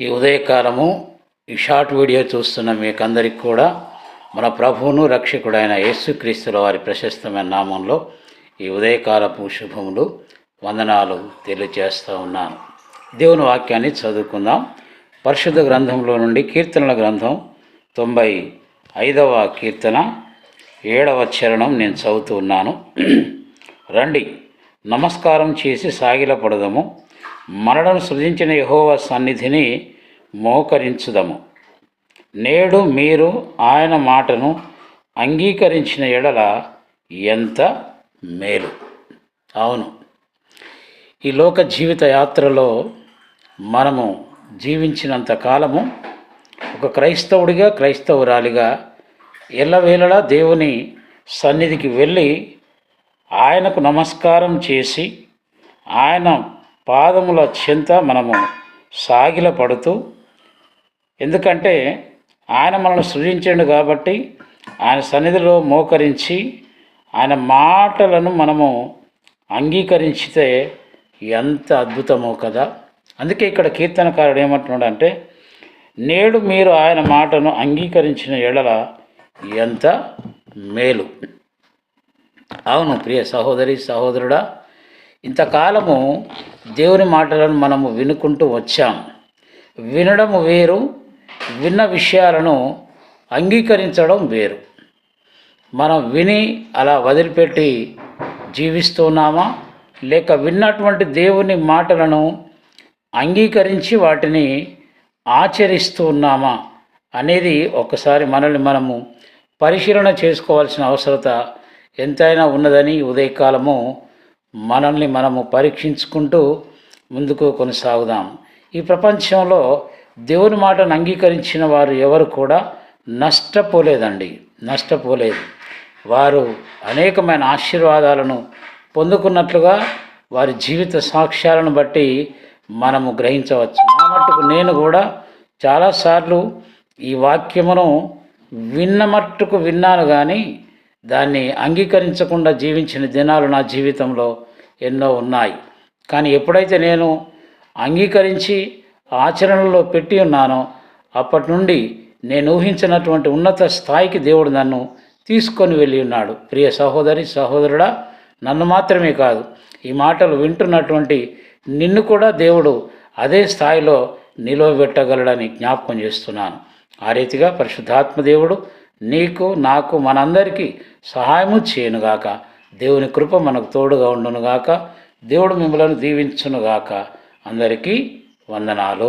ఈ ఉదయకాలము ఈ షార్ట్ వీడియో చూస్తున్న మీకందరికి కూడా మన ప్రభువును రక్షకుడైన యేసుక్రీస్తుల వారి ప్రశస్తమైన నామంలో ఈ ఉదయకాలపు శుభములు వందనాలు తెలియజేస్తూ ఉన్నాను. దేవుని వాక్యాన్ని చదువుకుందాం. పరిశుద్ధ గ్రంథంలో నుండి కీర్తనల గ్రంథం తొంభై ఐదవ కీర్తన ఏడవ చరణం నేను చదువుతూ ఉన్నాను. రండి. నమస్కారం చేసి సాగిలపడదము. మరణం సృజించిన యహోవ సన్నిధిని మోకరించుదము. నేడు మీరు ఆయన మాటను అంగీకరించిన ఎడల ఎంత మేలు. అవును. ఈ లోక జీవిత యాత్రలో మనము జీవించినంత కాలము ఒక క్రైస్తవుడిగా క్రైస్తవురాలిగా ఎల్లవేళలా దేవుని సన్నిధికి వెళ్ళి ఆయనకు నమస్కారం చేసి ఆయన పాదముల చింత మనము సాగిల పడుతూ ఎందుకంటే ఆయన మనల్ని సృజించాడు కాబట్టి ఆయన సన్నిధిలో మోకరించి ఆయన మాటలను మనము అంగీకరించితే ఎంత అద్భుతమో కదా. అందుకే ఇక్కడ కీర్తనకారుడు ఏమంటున్నాడు అంటే నేడు మీరు ఆయన మాటను అంగీకరించిన ఎడల ఎంత మేలు. అవును ప్రియ సహోదరి సహోదరుడా ఇంతకాలము దేవుని మాటలను మనము వినుకుంటూ వచ్చాం వినడము వేరు విన్న విషయాలను అంగీకరించడం వేరు. మనం విని అలా వదిలిపెట్టి జీవిస్తున్నామా? లేక విన్నటువంటి దేవుని మాటలను అంగీకరించి వాటిని ఆచరిస్తూ ఉన్నామా అనేది ఒకసారి మనల్ని మనము పరిశీలన చేసుకోవాల్సిన అవసరత ఎంతైనా ఉన్నదని ఉదయకాలము మనల్ని మనము పరీక్షించుకుంటూ ముందుకు కొనసాగుదాం. ఈ ప్రపంచంలో దేవుని మాటను అంగీకరించిన వారు ఎవరు కూడా నష్టపోలేదండి. నష్టపోలేదు. వారు అనేకమైన ఆశీర్వాదాలను పొందుకున్నట్లుగా వారి జీవిత సాక్ష్యాలను బట్టి మనము గ్రహించవచ్చు. నా మట్టుకు నేను కూడా చాలాసార్లు ఈ వాక్యమును విన్న మట్టుకు విన్నాను కానీ దాన్ని అంగీకరించకుండా జీవించిన దినాలు నా జీవితంలో ఎన్నో ఉన్నాయి. కానీ ఎప్పుడైతే నేను అంగీకరించి ఆచరణలో పెట్టి ఉన్నానో అప్పటి నుండి నేను ఊహించినటువంటి ఉన్నత స్థాయికి దేవుడు నన్ను తీసుకొని వెళ్ళి ఉన్నాడు. ప్రియ సహోదరి సహోదరుడా నన్ను మాత్రమే కాదు ఈ మాటలు వింటున్నటువంటి నిన్ను కూడా దేవుడు అదే స్థాయిలో నిలవబెట్టగలడని జ్ఞాపకం చేస్తున్నాను. ఆ రీతిగా పరిశుద్ధాత్మ దేవుడు నీకు నాకు మనందరికీ సహాయము చేయనుగాక. దేవుని కృప మనకు తోడుగా ఉండునుగాక. దేవుడు మిమ్మలను దీవించునుగాక. అందరికీ వందనాలు.